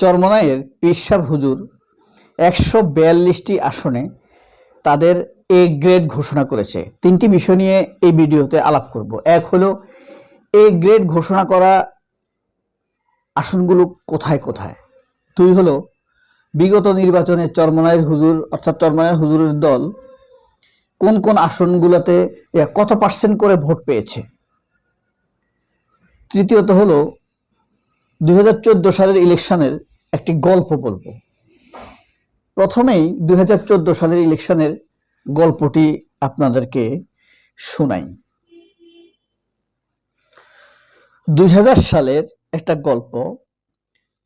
চরমনাইয়ের পিসাব হুজুর একশো বিয়াল্লিশটি আসনে তাদের এ গ্রেড ঘোষণা করেছে। তিনটি বিষয় নিয়ে এই ভিডিওতে আলাপ করব। এক হলো, এ গ্রেড ঘোষণা করা আসনগুলো কোথায় কোথায়? দুই হলো, বিগত নির্বাচনে চরমনাইয়ের হুজুর অর্থাৎ চরমনাইয়ের হুজুরের দল কোন কোন আসনগুলোতে কত পার্সেন্ট করে ভোট পেয়েছে? তৃতীয়ত হলো দু হাজার চোদ্দ সালের ইলেকশনের একটি গল্প বলব। প্রথমেই দুই হাজার চোদ্দ সালের ইলেকশনের গল্পটি আপনাদেরকে শোনাই। দুই হাজার সালের একটা গল্প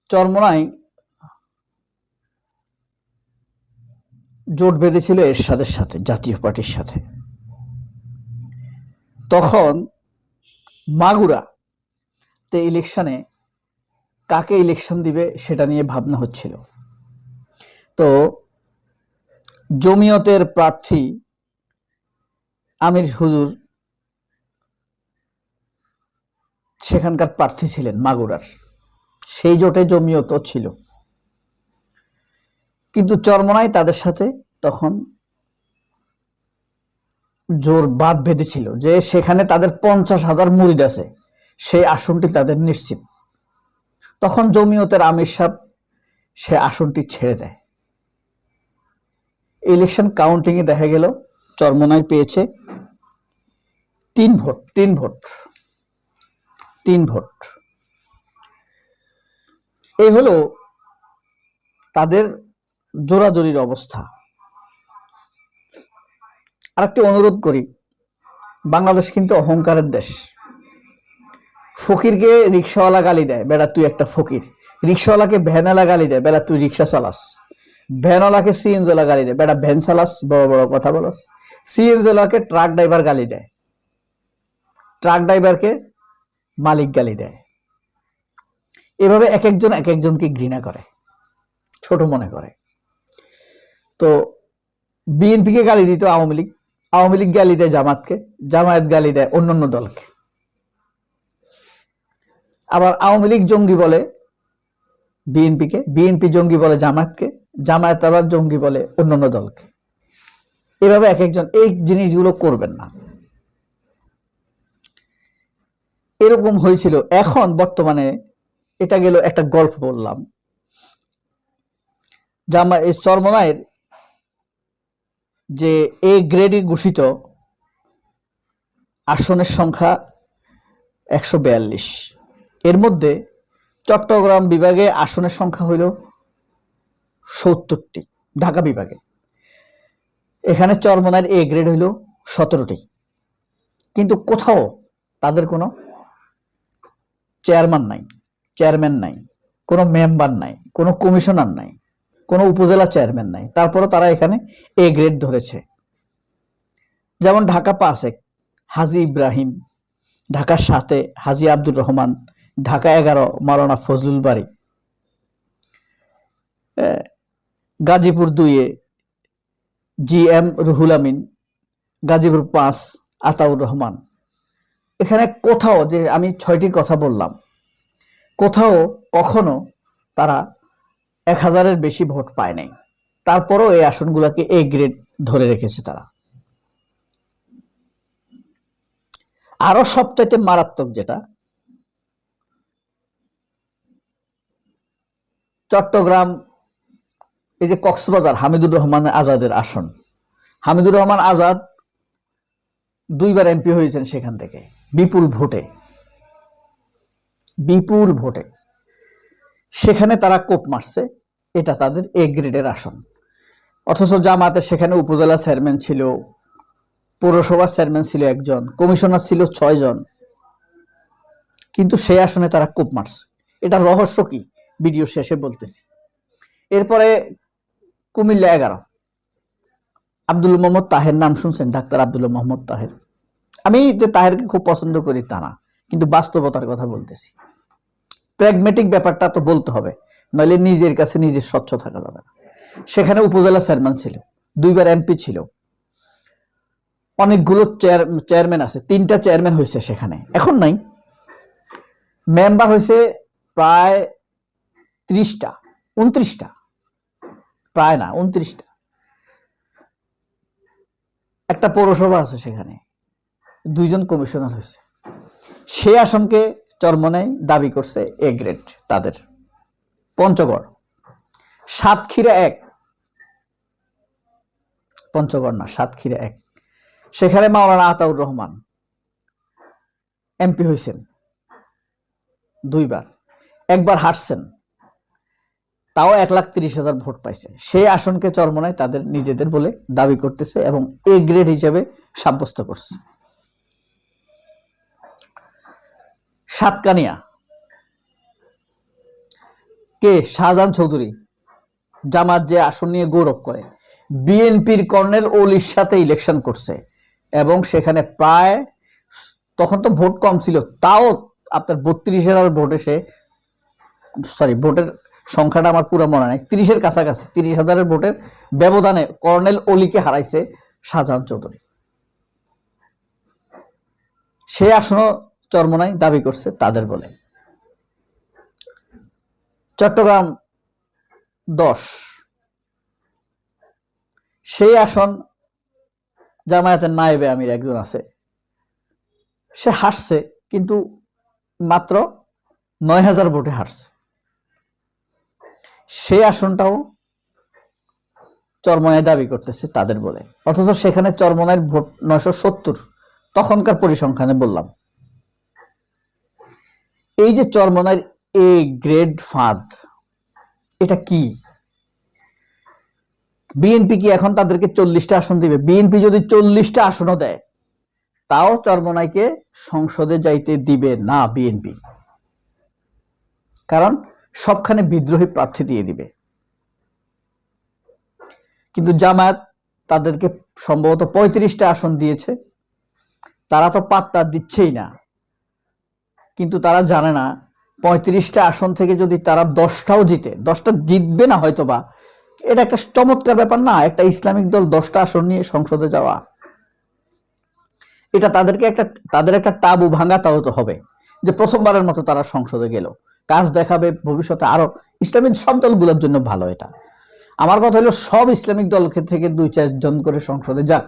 চরমনাই জোট বেঁধেছিল এরশাদের সাথে, জাতীয় পার্টির সাথে। তখন মাগুরা তে ইলেকশনে কাকে ইলেকশন দিবে সেটা নিয়ে ভাবনা হচ্ছিল। তো জমিয়তের প্রার্থী আমির হুজুর সেখানকার প্রার্থী ছিলেন মাগুরার। সেই জোটে জমিয়তও ছিল। কিন্তু চরমনাই তাদের সাথে তখন জোর বাদ বেঁধেছিল যে সেখানে তাদের পঞ্চাশ হাজার মুরিদ আছে। সেই আসনটি তাদের নিশ্চিত। তখন জমিয়তের আমির সাহেব সে আসনটি ছেড়ে দেয়। ইলেকশন কাউন্টিং এ দেখা গেল, চরমনাই পেয়েছে। তিন ভোট তিন ভোট তিন ভোট। এই হলো তাদের জোরাজোরির অবস্থা। আরেকটি অনুরোধ করি, বাংলাদেশ কিন্তু অহংকারের দেশ। ফকিরকে রিক্সাওয়ালা গালি দেয় বেড়া তুই একটা ফকির। রিক্সাওয়ালাকে ভ্যানওয়ালা গালি দেয় বেড়া তুই রিক্সা চালাস। ভ্যানওয়ালাকে সিএনজিওয়ালা গালি দেয়, বেটা, ভ্যান চালাস, বড় বড় কথা বলস। সিএনজিওয়ালাকে ট্রাক ড্রাইভার গালি দেয়, ট্রাক ড্রাইভারকে মালিক গালি দেয়। এভাবে এক একজন এক একজনকে ঘৃণা করে, ছোট মনে করে। তো বিএনপিকে গালি দিত আওয়ামী লীগ আওয়ামী লীগ গালি দেয় জামাতকে, জামায়াত গালি দেয় অন্যান্য দলকে। আবার আওয়ামী লীগ জঙ্গি বলে বিএনপিকে, বিএনপি জঙ্গি বলে জামায়াতকে, জামায়াত আবার জঙ্গি বলে অন্যান্য দলকে। এভাবে এক একজন এই জিনিসগুলো করবেন না। এরকম হয়েছিল। এখন বর্তমানে এটা গেল একটা গল্প বললাম। জামা এই চরমনায়ের যে এ গ্রেডে ঘোষিত আসনের সংখ্যা একশো বিয়াল্লিশ। এর মধ্যে চট্টগ্রাম বিভাগে আসনের সংখ্যা হইল সত্তরটি, ঢাকা বিভাগে। এখানে চরমনায়ের এ গ্রেড হইল সতেরোটি। কিন্তু কোথাও তাদের কোনো চেয়ারম্যান নাই চেয়ারম্যান নাই, কোনো মেম্বার নাই, কোনো কমিশনার নাই, কোনো উপজেলা চেয়ারম্যান নাই। তারপরে তারা এখানে এ গ্রেড ধরেছে। যেমন ঢাকা পাঁচে হাজি ইব্রাহিম ঢাকা সাথে হাজি আব্দুর রহমান ঢাকা এগারো, মাওলানা ফজলুল বাড়ি গাজীপুর দুইয়ে জি এম রুহুল আমিন, গাজীপুর পাঁচ আতাউর রহমান। এখানে কোথাও যে আমি ছয়টি কথা বললাম, কোথাও কখনো তারা এক হাজারের বেশি ভোট পায় নাই। তারপরও এই আসনগুলোকে এ গ্রেড ধরে রেখেছে তারা। আরও সবচাইতে মারাত্মক যেটা চট্টগ্রাম, এই যে কক্সবাজার, হামিদুর রহমান আজাদের আসন। হামিদুর রহমান আজাদ দুইবার এমপি হয়েছেন সেখান থেকে, বিপুল ভোটে। বিপুল ভোটে। সেখানে তারা কোপ মারছে, এটা তাদের এ গ্রেডের আসন। অথচ জামাতে সেখানে উপজেলা চেয়ারম্যান ছিল, পৌরসভার চেয়ারম্যান ছিল একজন, কমিশনার ছিল ছয় জন কিন্তু সেই আসনে তারা কোপ মারছে। এটা রহস্য কি? ভিডিও শেষে বলতেছি। এরপরে কুমিল্লা এগারো। আব্দুল মোহাম্মদ তাহের নাম শুনছেন, ডাক্তার আব্দুল মোহাম্মদ তাহের। আমি যে তাহেরকে খুব পছন্দ করি তা না, কিন্তু বাস্তবতার কথা বলতেছি। প্র্যাগমেটিক ব্যাপারটা তো বলতে হবে, নইলে নিজের কাছে নিজে স্বচ্ছ থাকা যাবে না। সেখানে উপজেলা চেয়ারম্যান ছিল, দুইবার এমপি ছিল। অনেকগুলো চেয়ার, চেয়ারম্যান আছে, তিনটা চেয়ারম্যান হয়েছে সেখানে। এখন নাই। মেম্বার হয়েছে প্রায় ত্রিশটা, উনত্রিশটা। প্রায় না, উনত্রিশটা। একটা পৌরসভা আছে সেখানে। দুইজন কমিশনার হয়েছে। সেই আসনকে চরমনাই দাবি করছে এ গ্রেড তাদের। পঞ্চগড়। সাতক্ষীরা এক। পঞ্চগড় না, সাতক্ষীরা এক। সেখানে মাওলানা আতাউর রহমান এমপি হয়েছেন। দুইবার। একবার হারছেন। তাও এক লাখ তিরিশ হাজার ভোট পাইছে। সেই আসনকে চরমনায় তাদের নিজেদের বলে দাবি করতেছে এবং এ গ্রেড হিসেবে সাব্যস্ত করছে। সাতকানিয়া। কে? শাহজাহান চৌধুরী। জামাত যে আসন নিয়ে গৌরব করে। বিএনপির কর্নেল ওলির সাথে ইলেকশন করছে এবং সেখানে প্রায় তখন তো ভোট কম ছিল, তাও আপনার বত্রিশ হাজার ভোটে সে সরি ভোটের সংখ্যাটা আমার পুরো মনে নাই। তিরিশের কাছাকাছি, তিরিশ হাজারের ভোটের ব্যবধানে কর্নেল অলিকে হারাইছে শাহজাহান চৌধুরী। সে আসনও চরমনাই দাবি করছে তাদের বলে। চট্টগ্রাম দশ। সেই আসন জামায়াতের নায়েবে আমির একজন আছে। সে হাসছে কিন্তু মাত্র নয় হাজার ভোটে হারছে। সেই আসনটাও চরমনায় দাবি করতেছে তাদের বলে। অথচ সেখানে চরমনায়ের ভোট নয়শো সত্তর তখনকার পরিসংখ্যানে বললাম। এই যে চরমনায়ের এ গ্রেড ফাঁদ, এটা কি? বিএনপি কি এখন তাদেরকে চল্লিশটা আসন দিবে? বিএনপি যদি চল্লিশটা আসনও দেয়, তাও চরমনাইকে সংসদে যাইতে দিবে না বিএনপি। কারণ সবখানে বিদ্রোহী প্রার্থী দিয়ে দিবে। কিন্তু জামায়াত তাদেরকে সম্ভবত পঁয়ত্রিশটা আসন দিয়েছে। তারা তো পাত্তা দিচ্ছেই না। কিন্তু তারা জানে না, পঁয়ত্রিশটা আসন থেকে যদি তারা দশটাও জিতে, দশটা জিতবে না হয়তোবা, এটা একটা চমৎকার ব্যাপার না? একটা ইসলামিক দল দশটা আসন নিয়ে সংসদে যাওয়া। এটা তাদেরকে একটা, তাদের একটা টাবু ভাঙাতাও তো হবে, যে প্রথমবারের মতো তারা সংসদে গেল। কাজ দেখাবে, ভবিষ্যতে আরও ইসলামিক সব দলগুলোর জন্য ভালো এটা। আমার কথা হলো সব ইসলামিক দল থেকে দুই চারজন করে সংসদে যাক।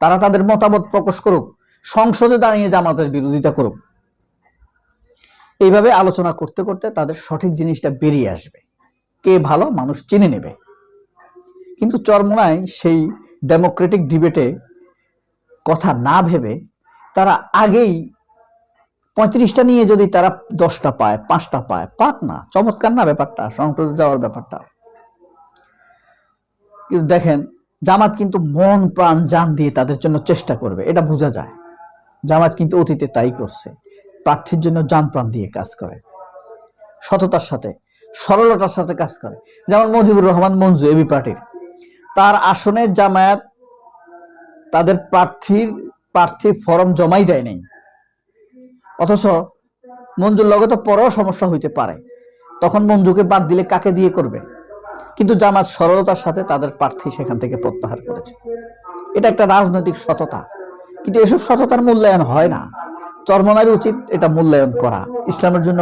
তারা তাদের মতামত প্রকাশ করুক, সংসদে দাঁড়িয়ে জামাতের বিরোধিতা করুক। এইভাবে আলোচনা করতে করতে তাদের সঠিক জিনিসটা বেরিয়ে আসবে। কে ভালো মানুষ চিনে নেবে। কিন্তু চরমনায় সেই ডেমোক্রেটিক ডিবেটে কথা না ভেবে তারা আগেই পঁয়ত্রিশটা নিয়ে যদি তারা দশটা পায়, পাঁচটা পায়, পাক না, চমৎকার না ব্যাপারটা সংসদে যাওয়ার ব্যাপারটা। কিন্তু দেখেন, জামাত কিন্তু মন প্রাণ জান দিয়ে তাদের জন্য চেষ্টা করবে, এটা বোঝা যায়। জামাত কিন্তু অতীতে তাই করছে, প্রার্থীর জন্য জান প্রাণ দিয়ে কাজ করে, সততার সাথে, সরলতার সাথে কাজ করে। যেমন মুজিবুর রহমান মঞ্জু, এবি পার্টির, তার আসনে জামায়াত তাদের প্রার্থীর প্রার্থীর ফরম জমাই দেয় নাই। অথচ মঞ্জুর লগে তো পরেও সমস্যা হইতে পারে। তখন মঞ্জুকে বাদ দিলে কাকে দিয়ে করবে? কিন্তু জামাত সরলতার সাথে তাদের প্রার্থী সেখান থেকে প্রত্যাহার করেছে। এটা একটা রাজনৈতিক সততা। কিন্তু এসব সততার মূল্যায়ন হয় না। চর্মনারী উচিত এটা মূল্যায়ন করা। ইসলামের জন্য